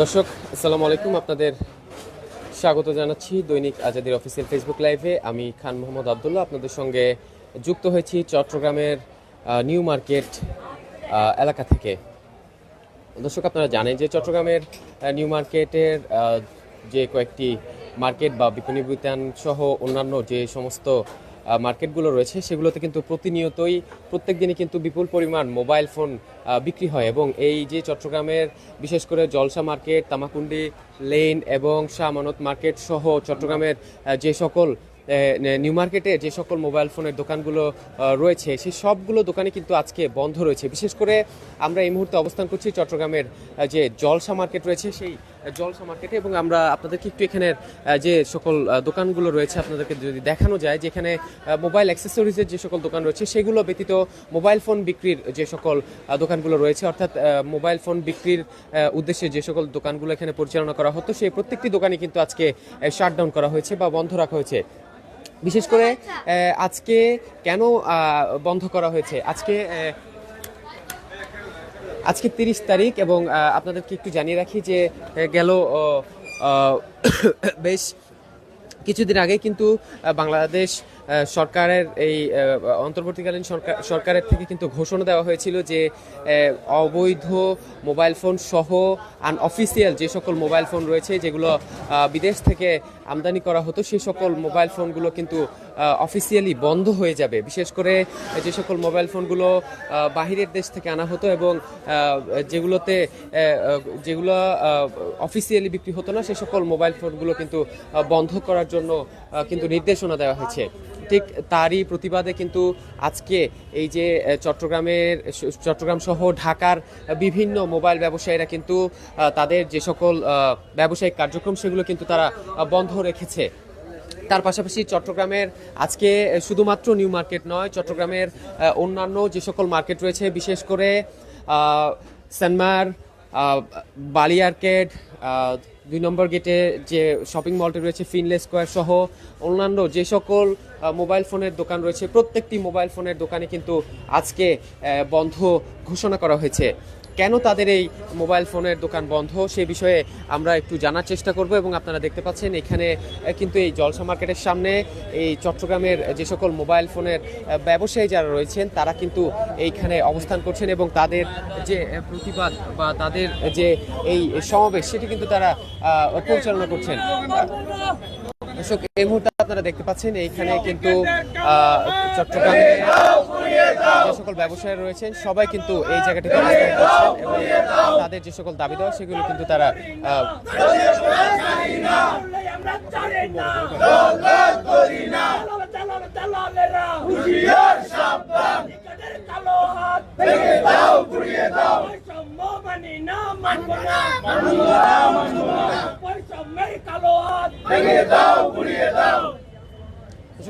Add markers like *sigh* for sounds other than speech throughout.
দর্শক, আসসালামু আলাইকুম। আপনাদের স্বাগত জানাচ্ছি দৈনিক আজাদির অফিসিয়াল ফেসবুক লাইভে আমি খান মোহাম্মদ আবদুল্লাহ। আপনাদের সঙ্গে যুক্ত হয়েছি চট্টগ্রামের নিউ মার্কেট এলাকা থেকে। দর্শক, আপনারা জানেন যে চট্টগ্রামের নিউ মার্কেটের যে কয়েকটি মার্কেট বা বিপণী বিতান সহ অন্যান্য যে সমস্ত মার্কেটগুলো রয়েছে, সেগুলোতে কিন্তু প্রতিনিয়তই প্রত্যেক দিনই কিন্তু বিপুল পরিমাণ মোবাইল ফোন বিক্রি হয় এবং এই যে চট্টগ্রামের বিশেষ করে জলসা মার্কেট, তামাকুন্ডি লেন এবং শাহ মানত মার্কেট সহ চট্টগ্রামের যে সকল নিউ মার্কেটে যে সকল মোবাইল ফোনের দোকানগুলো রয়েছে, সেই সবগুলো দোকানে কিন্তু আজকে বন্ধ রয়েছে। বিশেষ করে আমরা এই মুহূর্তে অবস্থান করছি চট্টগ্রামের যে জলসা মার্কেট রয়েছে, সেই জলসা মার্কেটে এবং আমরা আপনাদেরকে একটু এখানের যে সকল দোকানগুলো রয়েছে, আপনাদেরকে যদি দেখানো যায়, যেখানে মোবাইল অ্যাক্সেসরিজের যে সকল দোকান রয়েছে, সেগুলো ব্যতীত মোবাইল ফোন বিক্রির যে সকল দোকানগুলো রয়েছে, অর্থাৎ মোবাইল ফোন বিক্রির উদ্দেশ্যে যে সকল দোকানগুলো এখানে পরিচালনা করা হতো, সেই প্রত্যেকটি দোকানে কিন্তু আজকে শাটডাউন করা হয়েছে বা বন্ধ রাখা হয়েছে। বিশেষ করে আজকে কেন বন্ধ করা হয়েছে? আজকে আজকে তিরিশ তারিখ এবং আপনাদেরকে একটু জানিয়ে রাখি যে গেল *coughs* বেশ কিছুদিন আগে কিন্তু বাংলাদেশ সরকারের এই অন্তর্বর্তীকালীন সরকার, সরকারের থেকে কিন্তু ঘোষণা দেওয়া হয়েছিল যে অবৈধ মোবাইল ফোন সহ, আনঅফিসিয়াল যে সকল মোবাইল ফোন রয়েছে, যেগুলো বিদেশ থেকে আমদানি করা হতো সেই সকল মোবাইল ফোনগুলো কিন্তু অফিসিয়ালি বন্ধ হয়ে যাবে। বিশেষ করে যে সকল মোবাইল ফোনগুলো বাহিরের দেশ থেকে আনা হতো এবং যেগুলোতে যেগুলো অফিসিয়ালি বিক্রি হতো না, সে সকল মোবাইল ফোনগুলো কিন্তু বন্ধ করার জন্য কিন্তু নির্দেশনা দেওয়া হয়েছে। ঠিক তারই প্রতিবাদে কিন্তু আজকে এই যে চট্টগ্রামের চট্টগ্রাম সহ ঢাকার বিভিন্ন মোবাইল ব্যবসায়ীরা কিন্তু তাদের যে সকল ব্যবসায়িক কার্যক্রম সেগুলো কিন্তু তারা বন্ধ রেখেছে। তার পাশাপাশি চট্টগ্রামের আজকে শুধুমাত্র নিউ মার্কেট নয়, চট্টগ্রামের অন্যান্য যে সকল মার্কেট রয়েছে, বিশেষ করে সেনমার বালি আর্কেড দুই নম্বর গেটে যে শপিং মলটি রয়েছে ফিনলে স্কোয়ার সহ অন্যান্য যে সকল মোবাইল ফোনের দোকান রয়েছে, প্রত্যেকটি মোবাইল ফোনের দোকানে কিন্তু আজকে বন্ধ ঘোষণা করা হয়েছে। কেন তাদের এই মোবাইল ফোনের দোকান বন্ধ? সে বিষয়ে আমরা একটু জানার চেষ্টা করব এবং আপনারা দেখতে পাচ্ছেন এখানে কিন্তু এই জলসা মার্কেটের সামনে এই চট্টগ্রামের যে সকল মোবাইল ফোনের ব্যবসায়ী যারা রয়েছেন তারা কিন্তু এইখানে অবস্থান করছেন এবং তাদের যে প্রতিবাদ বা তাদের যে এই সমাবেশ সেটি কিন্তু তারা পরিচালনা করছেন। দর্শক এই মুহূর্তে আপনারা দেখতে পাচ্ছেন এইখানে কিন্তু আহ, চট্টগ্রামে যে সকল ব্যবসায়ী রয়েছেন সবাই কিন্তু এই জায়গাটিতে অবস্থান করছেন এবং তাদের যে সকল দাবি দেওয়া সেগুলো কিন্তু তারা আহ, আমরা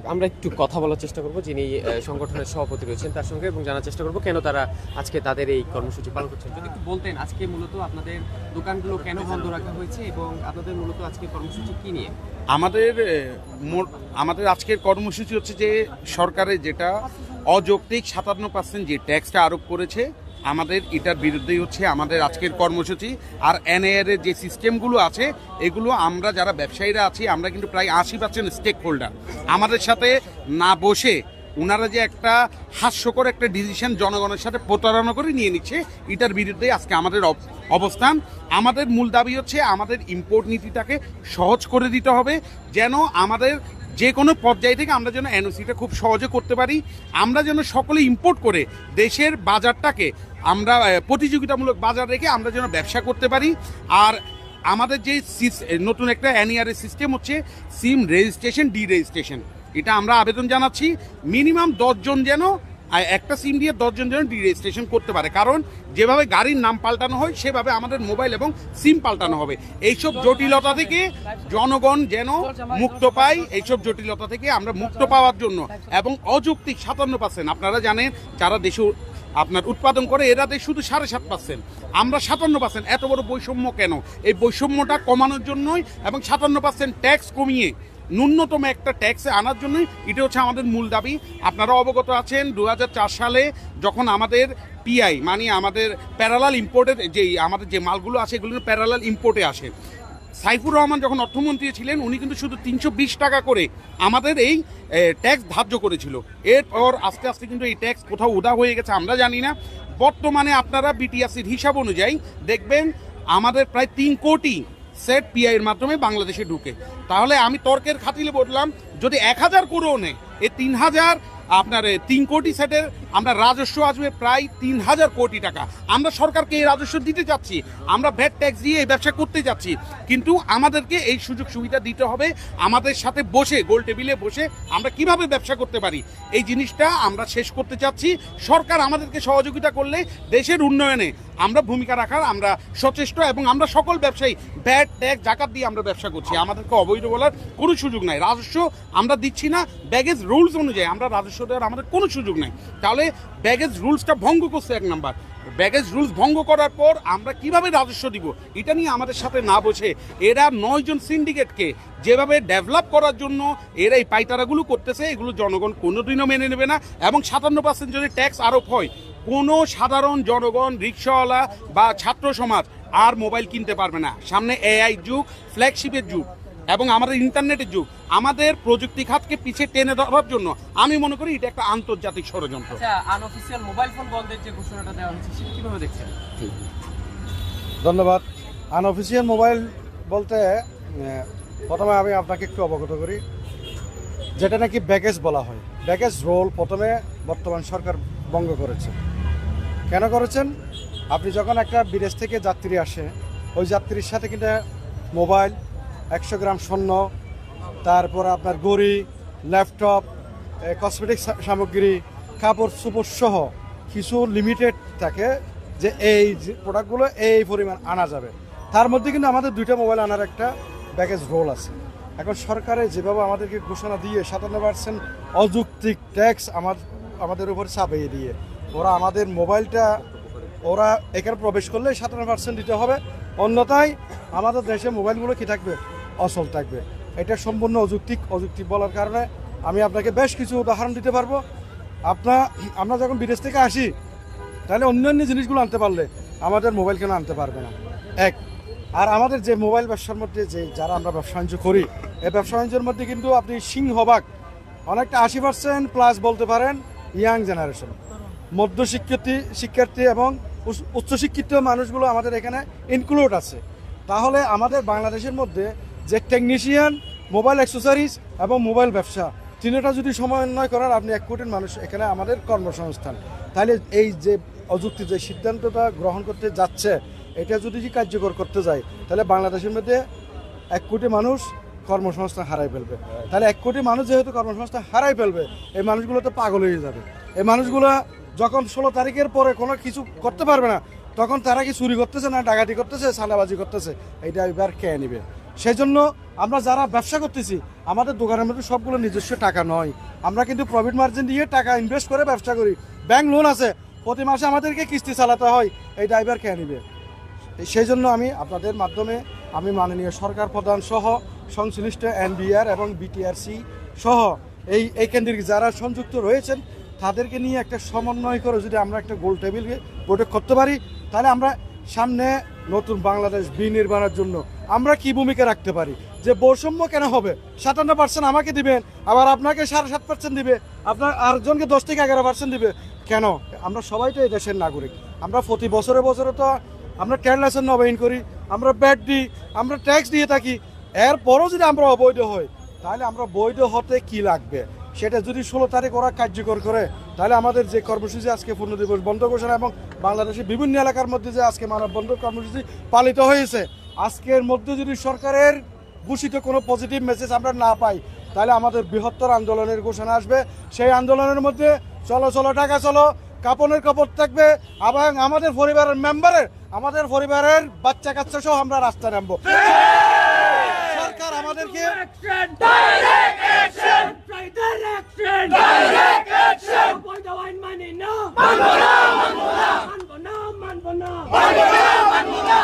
দর্শক, আমরা একটু কথা বলার চেষ্টা করব যিনি সংগঠনের সভাপতি রয়েছেন তার সঙ্গে এবং জানার চেষ্টা করব কেন তারা আজকে তাদের এই কর্মসূচি পালন করছেন। যদি একটু বলতেন আজকে মূলত আপনাদের দোকানগুলো কেন বন্ধ রাখা হয়েছে এবং আপনাদের মূলত আজকে কর্মসূচি কি নিয়ে? আমাদের আমাদের আজকের কর্মসূচি হচ্ছে যে সরকারের যেটা অযৌক্তিক সাতান্ন পার্সেন্ট যে ট্যাক্সটা আরোপ করেছে আমাদের এটার বিরুদ্ধেই হচ্ছে আমাদের আজকের কর্মসূচি। আর এনএআর এর যে সিস্টেমগুলো আছে, এগুলো আমরা যারা ব্যবসায়ীরা আছি, আমরা কিন্তু প্রায় আশি পার্সেন্ট স্টেক হোল্ডার আমাদের সাথে না বসে ওনারা যে একটা হাস্যকর একটা ডিসিশন জনগণের সাথে প্রতারণা করে নিয়ে নিচ্ছে, এটার বিরুদ্ধে আজকে আমাদের অব- অবস্থান। আমাদের মূল দাবি হচ্ছে আমাদের ইম্পোর্ট নীতিটাকে সহজ করে দিতে হবে, যেন আমাদের যে কোনো পর্যায় থেকে আমরা যেন এনওসিটা খুব সহজে করতে পারি। আমরা যেন সকলে ইম্পোর্ট করে দেশের বাজারটাকে আমরা প্রতিযোগিতামূলক বাজার রেখে আমরা যেন ব্যবসা করতে পারি। আর আমাদের যে নতুন একটা অ্যানিয়ারের সিস্টেম হচ্ছে সিম রেজিস্ট্রেশন ডি রেজিস্ট্রেশন এটা আমরা আবেদন জানাচ্ছি। মিনিমাম দশজন যেন আর একটা সিম দিয়ে দশজন যেন ডি রেজিস্ট্রেশন করতে পারে। কারণ যেভাবে গাড়ির নাম পাল্টানো হয়, সেভাবে আমাদের মোবাইল এবং সিম পাল্টানো হবে। এইসব জটিলতা থেকে জনগণ যেন মুক্ত পায়, এইসব জটিলতা থেকে আমরা মুক্ত পাওয়ার জন্য। এবং অযৌক্তিক সাতান্ন পার্সেন্ট আপনারা জানেন, যারা দেশে আপনার উৎপাদন করে, এরা দেয় শুধু সাড়ে সাত পার্সেন্ট আমরা সাতান্ন পার্সেন্ট এত বড় বৈষম্য কেন? এই বৈষম্যটা কমানোর জন্যই এবং সাতান্ন পার্সেন্ট ট্যাক্স কমিয়ে ন্যূনতম একটা ট্যাক্সে আনার জন্যই এটা হচ্ছে আমাদের মূল দাবি। আপনারা অবগত আছেন দু হাজার চার সালে যখন আমাদের পিআই মানে আমাদের প্যারালাল ইম্পোর্টের যেই আমাদের যে মালগুলো আছে, এগুলো প্যারালাল ইম্পোর্টে আসে। সাইফুর রহমান যখন অর্থমন্ত্রী ছিলেন, উনি কিন্তু শুধু তিনশো বিশ টাকা করে আমাদের এই ট্যাক্স ধার্য করেছিল। এরপর আস্তে আস্তে কিন্তু এই ট্যাক্স কোথাও উদা হয়ে গেছে, আমরা জানি না। বর্তমানে আপনারা বিটিআরসির হিসাব অনুযায়ী দেখবেন, আমাদের প্রায় তিন কোটি সেট পিআইয়ের মাধ্যমে বাংলাদেশে ঢুকে। তাহলে আমি তর্কের খাতিলে বললাম, যদি এক হাজার করেও নেয় এই তিন হাজার আপনার তিন কোটি সেটের আমরা রাজস্ব আসবে প্রায় তিন হাজার কোটি টাকা। আমরা সরকারকে এই রাজস্ব দিতে যাচ্ছি আমরা ভ্যাট ট্যাক্স দিয়ে এই ব্যবসা করতে যাচ্ছি কিন্তু আমাদেরকে এই সুযোগ সুবিধা দিতে হবে। আমাদের সাথে বসে, গোল টেবিলে বসে আমরা কীভাবে ব্যবসা করতে পারি? এই জিনিসটা আমরা শেষ করতে চাচ্ছি। সরকার আমাদেরকে সহযোগিতা করলে দেশের উন্নয়নে আমরা ভূমিকা রাখার আমরা সচেষ্ট এবং আমরা সকল ব্যবসায়ী ভ্যাট ট্যাক্স জাকাত দিয়ে আমরা ব্যবসা করছি। আমাদেরকে অবৈধ বলার কোনো সুযোগ নাই। রাজস্ব আমরা দিচ্ছি না। ব্যাগেজ রুলস অনুযায়ী আমরা রাজস্ব দেওয়ার আমাদের কোনো সুযোগ নাই। তাহলে ব্যাগেজ রুলসটা ভঙ্গ করছে এক নাম্বার। ব্যাগেজ রুলস ভঙ্গ করার পর আমরা কীভাবে রাজস্ব দিব, এটা নিয়ে আমাদের সাথে না বসে এরা নয়জন সিন্ডিকেটকে যেভাবে ডেভেলপ করার জন্য এরা এই পাইতারাগুলো করতেছে, এগুলো জনগণ কোনোদিনও মেনে নেবে না এবং সাতান্ন পার্সেন্ট যদি ট্যাক্স আরোপ হয়, কোনো সাধারণ জনগণ, রিক্সাওয়ালা বা ছাত্র সমাজ আর মোবাইল কিনতে পারবে না। সামনে এআই যুগ ফ্ল্যাগশিপের যুগ। এবং আমাদের ইন্টারনেটের যুগ আমাদের প্রযুক্তি খাতকে পিছিয়ে টেনে ধরার জন্য আমি মনে করি এটা একটা আন্তর্জাতিক ষড়যন্ত্র। আচ্ছা আনঅফিসিয়াল মোবাইল ফোন বন্ধের যে ঘোষণাটা দেওয়া হয়েছে সেটা কীভাবে দেখছেন? ধন্যবাদ। আনঅফিসিয়াল মোবাইল বলতে প্রথমে আমি আপনাকে একটু অবগত করি যেটা নাকি ব্যাগেজ বলা হয়। ব্যাগেজ রোল প্রথমে বর্তমান সরকার ভঙ্গ করেছে। কেন করেছেন? আপনি যখন একটা বিদেশ থেকে যাত্রী আসে ওই যাত্রীর সাথে কিন্তু মোবাইল একশো গ্রাম স্বর্ণ, তারপর আপনার গড়ি, ল্যাপটপ কসমেটিক সামগ্রী, কাপড় চোপড় সহ কিছু লিমিটেড থাকে যে এই প্রোডাক্টগুলো এই পরিমাণ আনা যাবে। তার মধ্যে কিন্তু আমাদের দুইটা মোবাইল আনার একটা ব্যাগেজ রোল আছে। এখন সরকারে যেভাবে আমাদেরকে ঘোষণা দিয়ে সাতান্ন পার্সেন্ট অযৌক্তিক ট্যাক্স আমার, আমাদের উপর চাপিয়ে দিয়ে, ওরা আমাদের মোবাইলটা ওরা এখানে প্রবেশ করলে সাতান্ন পার্সেন্ট দিতে হবে। অন্যথায় আমাদের দেশে মোবাইলগুলো কি থাকবে? অচল থাকবে। এটা সম্পূর্ণ অযৌক্তিক অযৌক্তিক বলার কারণে আমি আপনাকে বেশ কিছু উদাহরণ দিতে পারব। আপনার আমরা যখন বিদেশ থেকে আসি, তাহলে অন্যান্য জিনিসগুলো আনতে পারলে আমাদের মোবাইল কেন আনতে পারবে না? এক, আর আমাদের যে মোবাইল ব্যবসার মধ্যে যে যারা আমরা ব্যবসা বাণিজ্য করি, এই ব্যবসা বাণিজ্যের মধ্যে কিন্তু আপনি সিংহভাগ, অনেকটা আশি পার্সেন্ট প্লাস বলতে পারেন ইয়াং জেনারেশন মধ্য শিক্ষার্থী শিক্ষার্থী এবং উচ্চ- উচ্চশিক্ষিত মানুষগুলো আমাদের এখানে ইনক্লুড আছে। তাহলে আমাদের বাংলাদেশের মধ্যে যে টেকনিশিয়ান মোবাইল অ্যাক্সেসরিজ এবং মোবাইল ব্যবসা, তিনটা যদি সমন্বয় করার, আপনি এক কোটির মানুষ এখানে আমাদের কর্মসংস্থান। তাহলে এই যে অযুক্তি, যে সিদ্ধান্তটা গ্রহণ করতে যাচ্ছে, এটা যদি কার্যকর করতে যায়, তাহলে বাংলাদেশের মধ্যে এক কোটি মানুষ কর্মসংস্থান হারাই ফেলবে। তাহলে এক কোটি মানুষ যেহেতু কর্মসংস্থান হারাই ফেলবে, এই মানুষগুলো তো পাগল হয়ে যাবে। এই মানুষগুলো যখন ষোলো তারিখের পরে কোনো কিছু করতে পারবে না, তখন তারা কি চুরি করতেছে না ডাকাতি করতেছে সাদাবাজি করতেছে? এইটা এবার কে নিবে? সেই জন্য আমরা যারা ব্যবসা করতেছি, আমাদের দোকানের মধ্যে সবগুলো নিজস্ব টাকা নয়। আমরা কিন্তু প্রফিট মার্জিন দিয়ে টাকা ইনভেস্ট করে ব্যবসা করি। ব্যাংক লোন আছে, প্রতি মাসে আমাদেরকে কিস্তি চালাতে হয়, এই ড্রাইভার কে নিবে সেই জন্য আমি আপনাদের মাধ্যমে আমি মাননীয় সরকার প্রধান সহ সংশ্লিষ্ট এনবিআর এবং বিটিআরসি সহ এই এই কেন্দ্রিক যারা সংযুক্ত রয়েছেন, তাদেরকে নিয়ে একটা সমন্বয় করে যদি আমরা একটা গোল টেবিল বৈঠক করতে পারি, তাহলে আমরা সামনে নতুন বাংলাদেশ বিনির্মাণের জন্য আমরা কি ভূমিকা রাখতে পারি? যে বৈষম্য কেন হবে? সাতান্ন পার্সেন্ট আমাকে দিবেন, আবার আপনাকে সাড়ে সাত পার্সেন্ট দিবে, আপনার আরেকজনকে দশ থেকে এগারো পার্সেন্ট দিবে। কেন? আমরা সবাই তো এই দেশের নাগরিক। আমরা প্রতি বছরে বছরে তো আমরা লাইসেন্স নবায়ন করি, আমরা ব্যাট দিই, আমরা ট্যাক্স দিয়ে থাকি। এরপরও যদি আমরা অবৈধ হই, তাহলে আমরা বৈধ হতে কি লাগবে? সেটা যদি ষোলো তারিখ ওরা কার্যকর করে, তাহলে আমাদের যে কর্মসূচি আজকে পূর্ণ দিবস বন্ধ ঘোষণা এবং বাংলাদেশের বিভিন্ন এলাকার মধ্যে যে আজকে মানব বন্ধ কর্মসূচি পালিত হয়েছে আজকের মধ্যে যদি সরকারের ঘোষিত কোনো পজিটিভ মেসেজ আমরা না পাই তাহলে আমাদের বৃহত্তর আন্দোলনের ঘোষণা আসবে। সেই আন্দোলনের মধ্যে চলো চলো টাকা চলো কাপনের কাপড় থাকবে এবং আমাদের পরিবারের মেম্বারের আমাদের পরিবারের বাচ্চা কাচ্চা সহ আমরা রাস্তায় নামবো। সরকার আমাদেরকে মানি মানবো না মানবো না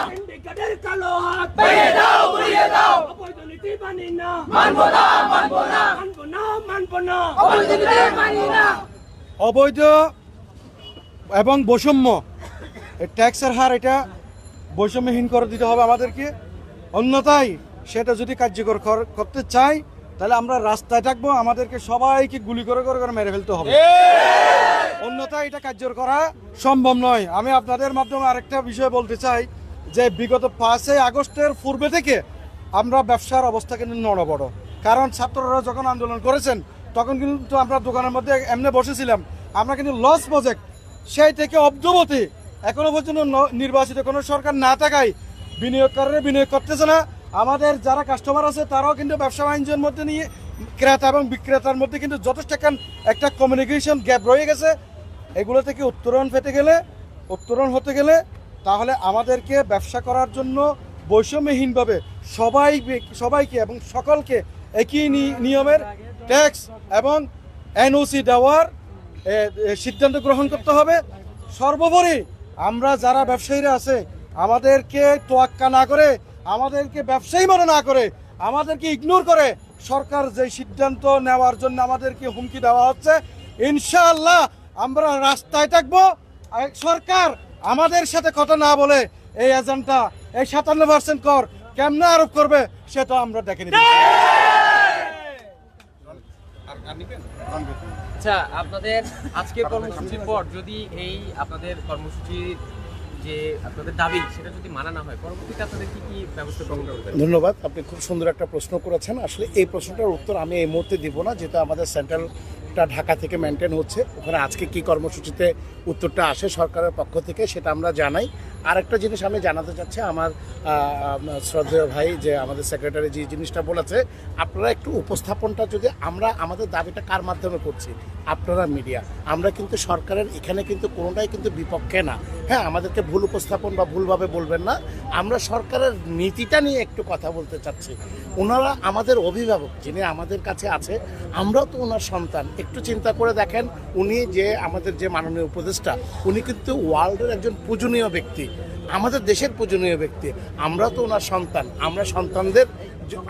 কালো হাত। ভেঙে দাও উড়িয়ে দাও। অবৈধ নীতি মানি না। মানবো না মানবো না। মানবো না মানবো না। অবৈধবিদের মানি না। অবৈধ এবং বৈষম্য। ট্যাক্সের হার এটা বৈষম্যহীন করে দিতে হবে আমাদেরকে। অন্যথায় সেটা যদি কার্যকর কর- করতে চাই তাহলে আমরা রাস্তায় থাকব আমাদেরকে সবাইকে গুলি করে করে করে মেরে ফেলতে হবে। অন্যথায় এটা কার্যকর করা সম্ভব নয়। আমি আপনাদের মাধ্যমে আরেকটা বিষয় বলতে চাই। যে বিগত পাঁচই আগস্টের পূর্বে থেকে আমরা ব্যবসার অবস্থা কিন্তু নড়বড়। কারণ ছাত্ররা যখন আন্দোলন করেছেন, তখন কিন্তু আমরা দোকানের মধ্যে এমনি বসেছিলাম। আমরা কিন্তু লস প্রজেক্ট, সেই থেকে অব্দবতী এখনও পর্যন্ত নির্বাচিত কোনো সরকার না থাকায় বিনিয়োগকারীরা বিনিয়োগ করতেছে না। আমাদের যারা কাস্টমার আছে, তারাও কিন্তু ব্যবসা বাণিজ্যের মধ্যে নিয়ে ক্রেতা এবং বিক্রেতার মধ্যে কিন্তু যথেষ্ট একটা কমিউনিকেশন গ্যাপ রয়ে গেছে। এগুলো থেকে উত্তরণ পেতে গেলে উত্তরণ হতে গেলে তাহলে আমাদেরকে ব্যবসা করার জন্য বৈষম্যহীনভাবে সবাই সবাইকে এবং সকলকে একই নিয়মের ট্যাক্স এবং এনওসি দেওয়ার সিদ্ধান্ত গ্রহণ করতে হবে। সর্বোপরি আমরা যারা ব্যবসায়ীরা আছে, আমাদেরকে তোয়াক্কা না করে, আমাদেরকে ব্যবসায়ী মনে না করে, আমাদেরকে ইগনোর করে সরকার যে সিদ্ধান্ত নেওয়ার জন্য আমাদেরকে হুমকি দেওয়া হচ্ছে, ইনশাআল্লাহ আমরা রাস্তায় থাকব। সরকার আমাদের সাথে কথা না বলে এই এজেন্টটা এই সাতান্ন পার্সেন্ট কর কেমনে আরোপ করবে সেটা আমরা দেখে নিব। আচ্ছা আপনাদের আজকের কর্মসূচির পর যদি এই আপনাদের কর্মসূচির যে আপনাদের দাবি সেটা যদি মানা না হয় পরবর্তীতে আপনাদের কি কি ব্যবস্থা গ্রহণ করবেন ধন্যবাদ আপনি খুব সুন্দর একটা প্রশ্ন করেছেন। আসলে এই প্রশ্নটার উত্তর আমি এই মুহূর্তে দিব না যেটা আমাদের সেন্ট্রালটা ঢাকা থেকে মেনটেন হচ্ছে। ওখানে আজকে কি কর্মসূচিতে উত্তরটা আসে সরকারের পক্ষ থেকে, সেটা আমরা জানাই। আরেকটা জিনিস আমি জানাতে চাচ্ছি, আমার শ্রদ্ধেয় ভাই যে আমাদের সেক্রেটারি যে জিনিসটা বলেছে, আপনারা একটু উপস্থাপনটা যদি আমরা, আমাদের দাবিটা কার মাধ্যমে করছি? আপনারা মিডিয়া আমরা কিন্তু সরকারের, এখানে কিন্তু কোনোটাই কিন্তু বিপক্ষে না। হ্যাঁ আমাদেরকে ভুল উপস্থাপন বা ভুলভাবে বলবেন না। আমরা সরকারের নীতিটা নিয়ে একটু কথা বলতে চাচ্ছি। ওনারা আমাদের অভিভাবক যিনি আমাদের কাছে আছে, আমরাও তো ওনার সন্তান। একটু চিন্তা করে দেখেন, উনি যে আমাদের যে মাননীয় উপদেষ্টা, উনি কিন্তু ওয়ার্ল্ডের একজন পূজনীয় ব্যক্তি। আমাদের দেশের পূজনীয় ব্যক্তি আমরা তো ওনার সন্তান। আমরা সন্তানদের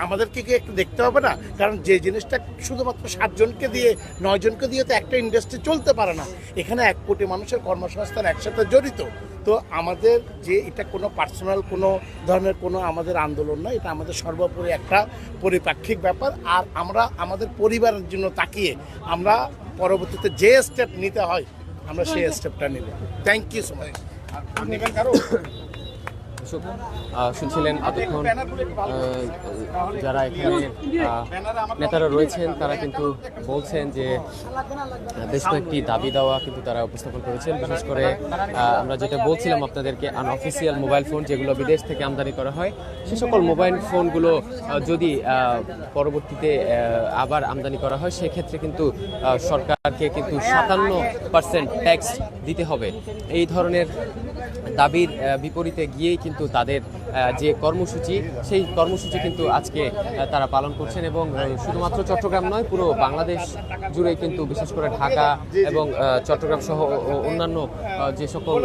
আমাদেরকে কি একটু দেখতে হবে না? কারণ যে জিনিসটা শুধুমাত্র সাতজনকে দিয়ে নয়জনকে দিয়ে তো একটা ইন্ডাস্ট্রি চলতে পারে না। এখানে এক কোটি মানুষের কর্মসংস্থান একসাথে জড়িত। তো আমাদের যে এটা কোনো পার্সোনাল কোনো ধরনের কোনো আমাদের আন্দোলন নয় এটা আমাদের সর্বোপরি একটা পরিপাক্ষিক ব্যাপার। আর আমরা আমাদের পরিবারের জন্য তাকিয়ে আমরা পরবর্তীতে যে স্টেপ নিতে হয় আমরা সেই স্টেপটা নেব। থ্যাংক ইউ সো মাচ નિવેદન કરું. দর্শক, শুনছিলেন এতক্ষণ যারা এখানে নেতারা রয়েছেন তারা কিন্তু বলছেন যে বেশ কয়েকটি দাবি দেওয়া কিন্তু তারা উপস্থাপন করেছেন। বিশেষ করে আমরা যেটা বলছিলাম আপনাদেরকে আনঅফিসিয়াল মোবাইল ফোন যেগুলো বিদেশ থেকে আমদানি করা হয় সে সকল মোবাইল ফোনগুলো যদি পরবর্তীতে আবার আমদানি করা হয় সেক্ষেত্রে কিন্তু সরকারকে কিন্তু সাতান্ন পার্সেন্ট ট্যাক্স দিতে হবে। এই ধরনের দাবির বিপরীতে গিয়েই কিন্তু তাদের যে কর্মসূচি, সেই কর্মসূচি কিন্তু আজকে তারা পালন করছেন এবং শুধুমাত্র চট্টগ্রাম নয়, পুরো বাংলাদেশ জুড়ে কিন্তু বিশেষ করে ঢাকা এবং চট্টগ্রাম সহ অন্যান্য যে সকল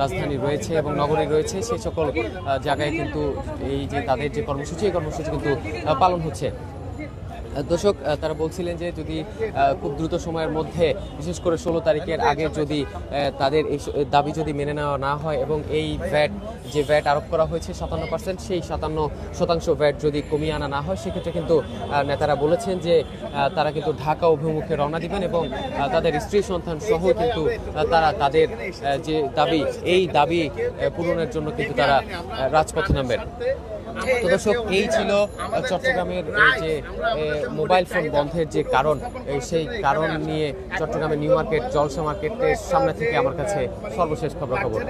রাজধানী রয়েছে এবং নগরী রয়েছে, সেই সকল জায়গায় কিন্তু এই যে তাদের যে কর্মসূচি, এই কর্মসূচি কিন্তু পালন হচ্ছে। দর্শক তারা বলছিলেন যে যদি খুব দ্রুত সময়ের মধ্যে, বিশেষ করে ষোলো তারিখের আগে যদি তাদের এই দাবি যদি মেনে নেওয়া না হয় এবং এই ভ্যাট যে ভ্যাট আরোপ করা হয়েছে সাতান্ন পার্সেন্ট সেই সাতান্ন শতাংশ ভ্যাট যদি কমিয়ে আনা না হয়, সেক্ষেত্রে কিন্তু নেতারা বলেছেন যে তারা কিন্তু ঢাকা অভিমুখে রওনা দিবেন এবং তাদের স্ত্রী, সন্তান সহ কিন্তু তারা তাদের যে দাবি, এই দাবি পূরণের জন্য কিন্তু তারা রাজপথে নামবেন। তো দর্শক, এই ছিল চট্টগ্রামের যে মোবাইল ফোন বন্ধের যে কারণ সেই কারণ নিয়ে চট্টগ্রামের নিউ মার্কেট, জলসা মার্কেটের সামনে থেকে আমার কাছে সর্বশেষ খবর খবর